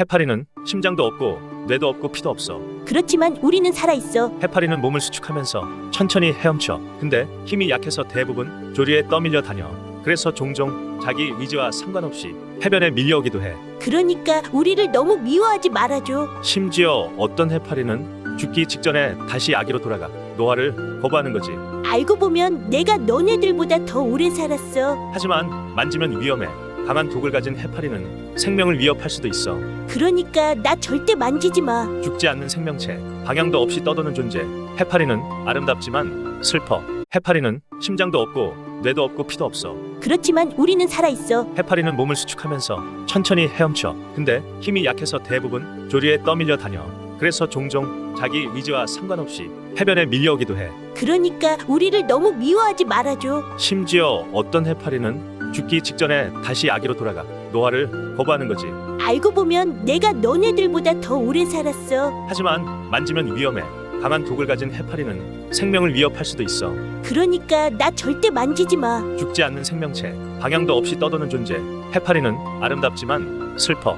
해파리는 심장도 없고 뇌도 없고 피도 없어. 그렇지만 우리는 살아있어. 해파리는 몸을 수축하면서 천천히 헤엄쳐. 근데 힘이 약해서 대부분 조리에 떠밀려 다녀. 그래서 종종 자기 의지와 상관없이 해변에 밀려오기도 해. 그러니까 우리를 너무 미워하지 말아줘. 심지어 어떤 해파리는 죽기 직전에 다시 아기로 돌아가 노화를 거부하는 거지. 알고 보면 내가 너네들보다 더 오래 살았어. 하지만 만지면 위험해. 강한 독을 가진 해파리는 생명을 위협할 수도 있어. 그러니까 나 절대 만지지 마. 죽지 않는 생명체, 방향도 없이 떠도는 존재. 해파리는 아름답지만 슬퍼. 해파리는 심장도 없고 뇌도 없고 피도 없어. 그렇지만 우리는 살아있어. 해파리는 몸을 수축하면서 천천히 헤엄쳐. 근데 힘이 약해서 대부분 조리에 떠밀려 다녀. 그래서 종종 자기 의지와 상관없이 해변에 밀려오기도 해. 그러니까 우리를 너무 미워하지 말아줘. 심지어 어떤 해파리는 죽기 직전에 다시 아기로 돌아가 노화를 거부하는 거지. 알고 보면 내가 너네들보다 더 오래 살았어. 하지만 만지면 위험해. 강한 독을 가진 해파리는 생명을 위협할 수도 있어. 그러니까 나 절대 만지지 마. 죽지 않는 생명체, 방향도 없이 떠도는 존재. 해파리는 아름답지만 슬퍼.